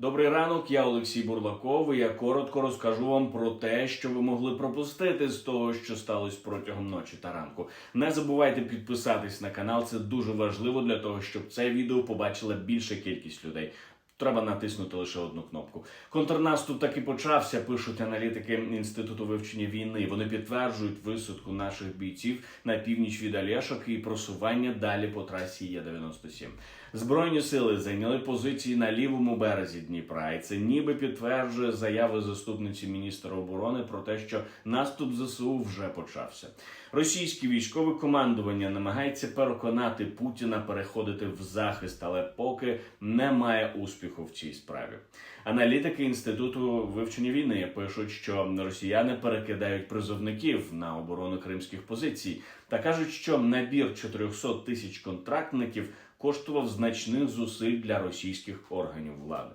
Добрий ранок, я Олексій Бурлаков. і Я коротко розкажу вам про те, що ви могли пропустити з того, що сталося протягом ночі та ранку. Не забувайте підписатись на канал. Це дуже важливо для того, щоб це відео побачила більша кількість людей. Треба натиснути лише одну кнопку. Контрнаступ так і почався. Пишуть аналітики інституту вивчення війни. Вони підтверджують висадку наших бійців на північ від Алєшок і просування далі по трасі Є-97. Збройні сили зайняли позиції на лівому березі Дніпра, і це ніби підтверджує заяви заступниці міністра оборони про те, що наступ ЗСУ вже почався. Російське військове командування намагається переконати Путіна переходити в захист, але поки немає успіху в цій справі. Аналітики інституту вивчення війни пишуть, що росіяни перекидають призовників на оборону кримських позицій та кажуть, що набір 400 тисяч контрактників коштував значних зусиль для російських органів влади.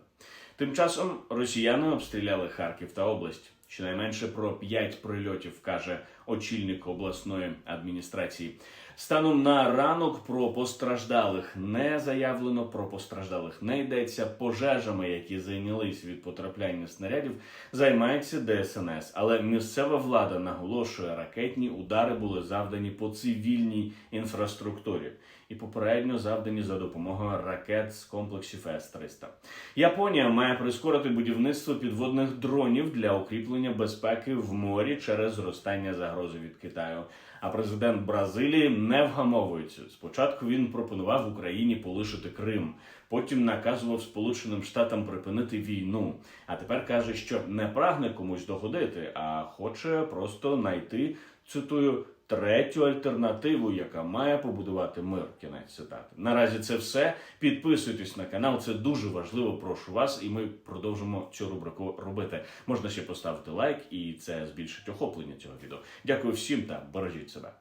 Тим часом росіяни обстріляли Харків та область. Щонайменше про 5 прильотів каже очільник обласної адміністрації. Станом на ранок про постраждалих не заявлено, про постраждалих не йдеться. Пожежами, які зайнялись від потрапляння снарядів, займається ДСНС. Але місцева влада наголошує, ракетні удари були завдані по цивільній інфраструктурі і попередньо завдані за допомогою ракет з комплексів С-300. Японія має прискорити будівництво підводних дронів для укріплення безпеки в морі через зростання загрози від Китаю. А президент Бразилії не вгамовується. Спочатку він пропонував Україні полишити Крим, потім наказував Сполученим Штатам припинити війну. А тепер каже, що не прагне комусь догодити, а хоче просто знайти цитую третю альтернативу, яка має побудувати мир. Кінець цитати. Наразі це все. Підписуйтесь на канал, це дуже важливо. Прошу вас, і ми продовжимо цю рубрику робити. Можна ще поставити лайк, і це збільшить охоплення цього відео. Дякую всім та бережіть себе.